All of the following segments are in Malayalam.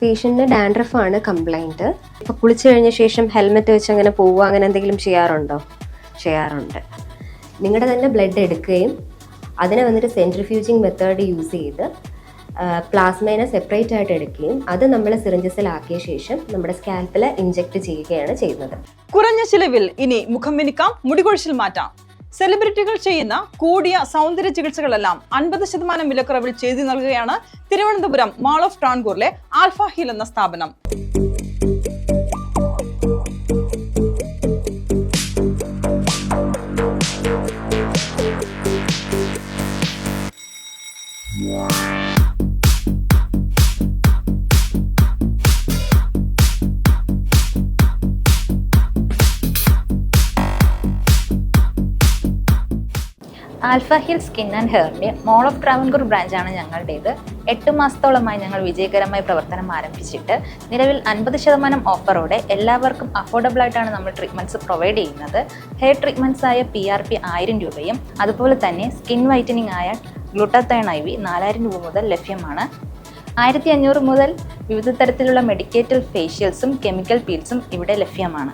പേഷ്യന്റിന് ഡാൻഡ്രഫ് ആണ് കംപ്ലൈന്റ് ഇപ്പൊ കുളിച്ചു കഴിഞ്ഞ ശേഷം ഹെൽമെറ്റ് വെച്ച് അങ്ങനെ പോവുക അങ്ങനെ എന്തെങ്കിലും ചെയ്യാറുണ്ടോ? ചെയ്യാറുണ്ട്. നിങ്ങളുടെ തന്നെ ബ്ലഡ് എടുക്കുകയും അതിനെ വന്നിട്ട് സെൻട്രിഫ്യൂജിങ് മെത്തേഡ് യൂസ് ചെയ്ത് പ്ലാസ്മേനെ സെപ്പറേറ്റ് ആയിട്ട് എടുക്കുകയും അത് നമ്മൾ സിറിഞ്ചസിലാക്കിയ ശേഷം നമ്മുടെ സ്കാൽപ്പിൽ ഇഞ്ചെക്ട് ചെയ്യുകയാണ് ചെയ്യുന്നത്. കുറഞ്ഞ ചിലവിൽ ഇനി മുഖം മിനുക്കാം മുടികൊഴിച്ചിൽ മാറ്റാം. സെലിബ്രിറ്റികൾ ചെയ്യുന്ന കൂടിയ സൗന്ദര്യ ചികിത്സകളെല്ലാം അൻപത് ശതമാനം വിലക്കുറവിൽ ചെയ്തു നൽകുകയാണ് തിരുവനന്തപുരം മാൾ ഓഫ് ടാൺകൂറിലെ ആൽഫ ഹിൽ എന്ന സ്ഥാപനം. ആൽഫ ഹിൽ സ്കിൻ ആൻഡ് ഹെയറിന്റെ മോൾ ഓഫ് ട്രാവൻകൂർ ബ്രാഞ്ചാണ് ഞങ്ങളുടേത്. എട്ട് മാസത്തോളമായി ഞങ്ങൾ വിജയകരമായി പ്രവർത്തനം ആരംഭിച്ചിട്ട് നിലവിൽ അൻപത് ശതമാനം ഓഫറോടെ എല്ലാവർക്കും അഫോർഡബിൾ ആയിട്ടാണ് നമ്മൾ ട്രീറ്റ്മെന്റ്സ് പ്രൊവൈഡ് ചെയ്യുന്നത്. ഹെയർ ട്രീറ്റ്മെന്റ്സ് ആയ പി ആർ പി ആയിരം രൂപയും അതുപോലെ തന്നെ സ്കിൻ വൈറ്റനിങ് ആയ ഗ്ലൂട്ടാത്തൈൺ ഐ വി നാലായിരം രൂപ മുതൽ ലഭ്യമാണ്. ആയിരത്തി അഞ്ഞൂറ് മുതൽ വിവിധ തരത്തിലുള്ള മെഡിക്കേറ്റൽ ഫേഷ്യൽസും കെമിക്കൽ പീൽസും ഇവിടെ ലഭ്യമാണ്.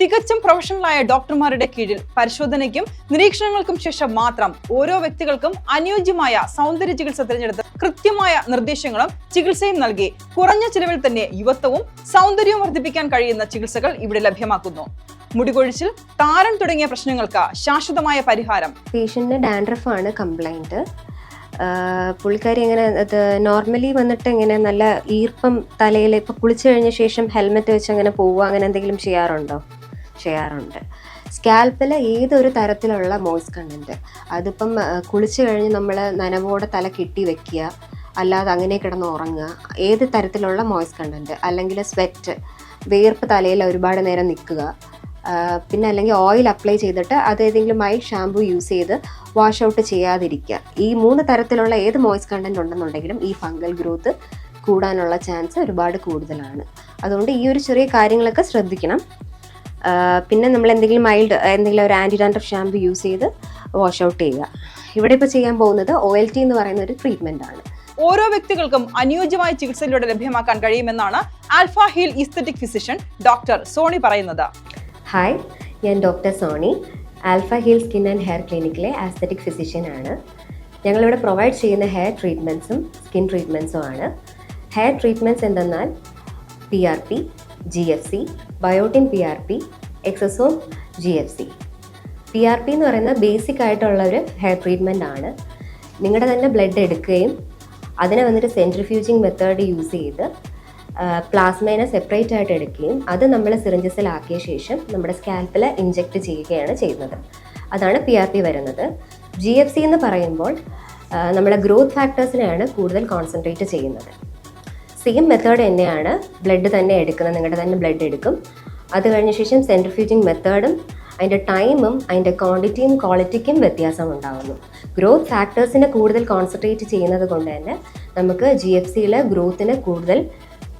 തികച്ചും പ്രൊഫഷണലായ ഡോക്ടർമാരുടെ കീഴിൽ പരിശോധനയ്ക്കും നിരീക്ഷണങ്ങൾക്കും ശേഷം മാത്രം ഓരോ വ്യക്തികൾക്കും അനുയോജ്യമായ സൗന്ദര്യ ചികിത്സ തിരഞ്ഞെടുത്ത് കൃത്യമായ നിർദ്ദേശങ്ങളും ചികിത്സയും നൽകി കുറഞ്ഞ ചിലവിൽ തന്നെ യുവത്വവും സൗന്ദര്യവും വർദ്ധിപ്പിക്കാൻ കഴിയുന്ന ചികിത്സകൾ ഇവിടെ ലഭ്യമാക്കുന്നു. മുടികൊഴിച്ചിൽ താരം തുടങ്ങിയ പ്രശ്നങ്ങൾക്ക് ശാശ്വതമായ പരിഹാരം. പേഷ്യന്റിന് ഡാൻഡ്രഫ് ആണ് കംപ്ലൈന്റ് പുള്ളിക്കാരി എങ്ങനെ അത് നോർമലി വന്നിട്ട് ഇങ്ങനെ നല്ല ഈർപ്പം തലയിൽ ഇപ്പൊ കുളിച്ചു കഴിഞ്ഞ ശേഷം ഹെൽമെറ്റ് വെച്ച് അങ്ങനെ പോവുക അങ്ങനെ എന്തെങ്കിലും ചെയ്യാറുണ്ടോ? ചെയ്യാറുണ്ട്. സ്കാൽപ്പിൽ ഏതൊരു തരത്തിലുള്ള മോയ്സ് കണ്ടന്റ് അതിപ്പം കുളിച്ച് കഴിഞ്ഞ് നമ്മൾ നനവോടെ തല കെട്ടി വെക്കുക അല്ലാതെ അങ്ങനെ കിടന്ന് ഉറങ്ങുക ഏത് തരത്തിലുള്ള മോയ്സ് കണ്ടന്റ് അല്ലെങ്കിൽ സ്വെറ്റ് വേർപ്പ് തലയിൽ ഒരുപാട് നേരം നിൽക്കുക പിന്നെ അല്ലെങ്കിൽ ഓയിൽ അപ്ലൈ ചെയ്തിട്ട് അത് ഏതെങ്കിലും മൈൽഡ് ഷാമ്പു യൂസ് ചെയ്ത് വാഷ് ഔട്ട് ചെയ്യാതിരിക്കുക. ഈ മൂന്ന് തരത്തിലുള്ള ഏത് മോയ്സ് കണ്ടന്റ് ഉണ്ടെന്നുണ്ടെങ്കിലും ഈ ഫംഗൽ ഗ്രോത്ത് കൂടാനുള്ള ചാൻസ് ഒരുപാട് കൂടുതലാണ്. അതുകൊണ്ട് ഈ ഒരു ചെറിയ കാര്യങ്ങളൊക്കെ ശ്രദ്ധിക്കണം. പിന്നെ നമ്മൾ എന്തെങ്കിലും മൈൽഡ് എന്തെങ്കിലും ഒരു ആന്റി ഡാൻഡ്രഫ് ഷാമ്പു യൂസ് ചെയ്ത് വാഷ് ഔട്ട് ചെയ്യുക. ഇവിടെ ഇപ്പോൾ ചെയ്യാൻ പോകുന്നത് ഒ എൽ ടി എന്ന് പറയുന്ന ഒരു ട്രീറ്റ്മെന്റ് ആണ്. ഓരോ വ്യക്തികൾക്കും അനുയോജ്യമായ ചികിത്സയിലൂടെ ലഭ്യമാക്കാൻ കഴിയുമെന്നാണ് Alpha Heal aesthetic physician doctor Soni പറയുന്നത്. ഹായ് ഞാൻ doctor Soni. Alpha Hill skin and hair ക്ലിനിക്കിലെ aesthetic physician ആണ്. ഞങ്ങളിവിടെ പ്രൊവൈഡ് ചെയ്യുന്ന ഹെയർ ട്രീറ്റ്മെന്റ്സും സ്കിൻ ട്രീറ്റ്മെന്റ്സും ആണ്. ഹെയർ ട്രീറ്റ്മെന്റ്സ് എന്തെന്നാൽ P R P G F C biotin P R P exosome G F C P R P എന്ന് പറയുന്ന ബേസിക് ആയിട്ടുള്ള ഒരു ഹെയർ ട്രീറ്റ്മെന്റ് ആണ്. നിങ്ങളുടെ തന്നെ ബ്ലഡ് എടുക്കുകയും അതിനെ വന്നിട്ട് സെൻട്രിഫ്യൂജിങ് മെത്തേഡ് യൂസ് ചെയ്ത് പ്ലാസ്മേനെ സെപ്പറേറ്റ് ആയിട്ട് എടുക്കുകയും അത് നമ്മൾ സിറിഞ്ചസിലാക്കിയ ശേഷം നമ്മുടെ സ്കാൽപ്പിൽ ഇഞ്ചെക്ട് ചെയ്യുകയാണ് ചെയ്യുന്നത്. അതാണ് പി ആർ പി വരുന്നത്. ജി എഫ് സി എന്ന് പറയുമ്പോൾ നമ്മുടെ ഗ്രോത്ത് ഫാക്ടേഴ്സിനെയാണ് കൂടുതൽ കോൺസെൻട്രേറ്റ് ചെയ്യുന്നത്. സെയിം മെത്തേഡ് തന്നെയാണ് ബ്ലഡ് തന്നെ എടുക്കുന്നത്. നിങ്ങളുടെ തന്നെ ബ്ലഡ് എടുക്കും. അത് കഴിഞ്ഞ ശേഷം സെൻട്രിഫ്യൂജിങ് മെത്തേഡും അതിന്റെ ടൈമും അതിന്റെ ക്വാണ്ടിറ്റിയും ക്വാളിറ്റിക്കും വ്യത്യാസം ഉണ്ടാകുന്നു ഗ്രോത്ത് ഫാക്ടേഴ്സിനെ കൂടുതൽ കോൺസെൻട്രേറ്റ് ചെയ്യുന്നത് കൊണ്ട് തന്നെ നമുക്ക് ജി എഫ് സിയിലെ ഗ്രോത്തിനെ കൂടുതൽ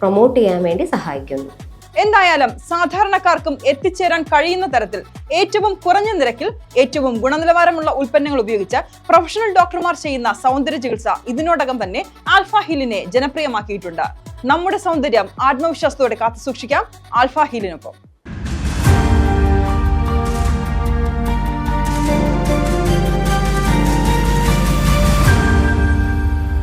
പ്രൊമോട്ട് ചെയ്യാൻ വേണ്ടി സഹായിക്കുന്നു. എന്തായാലും സാധാരണക്കാർക്കും എത്തിച്ചേരാൻ കഴിയുന്ന തരത്തിൽ ഏറ്റവും കുറഞ്ഞ നിരക്കിൽ ഏറ്റവും ഗുണനിലവാരമുള്ള ഉൽപ്പന്നങ്ങൾ ഉപയോഗിച്ച് പ്രൊഫഷണൽ ഡോക്ടർമാർ ചെയ്യുന്ന സൗന്ദര്യ ചികിത്സ ഇതിനോടകം തന്നെ ആൽഫ ഹില്ലിനെ ജനപ്രിയമാക്കിയിട്ടുണ്ട്. നമ്മുടെ സൗന്ദര്യം ആത്മവിശ്വാസത്തോടെ കാത്തുസൂക്ഷിക്കാം. ആൽഫ ഹിലിനൊപ്പം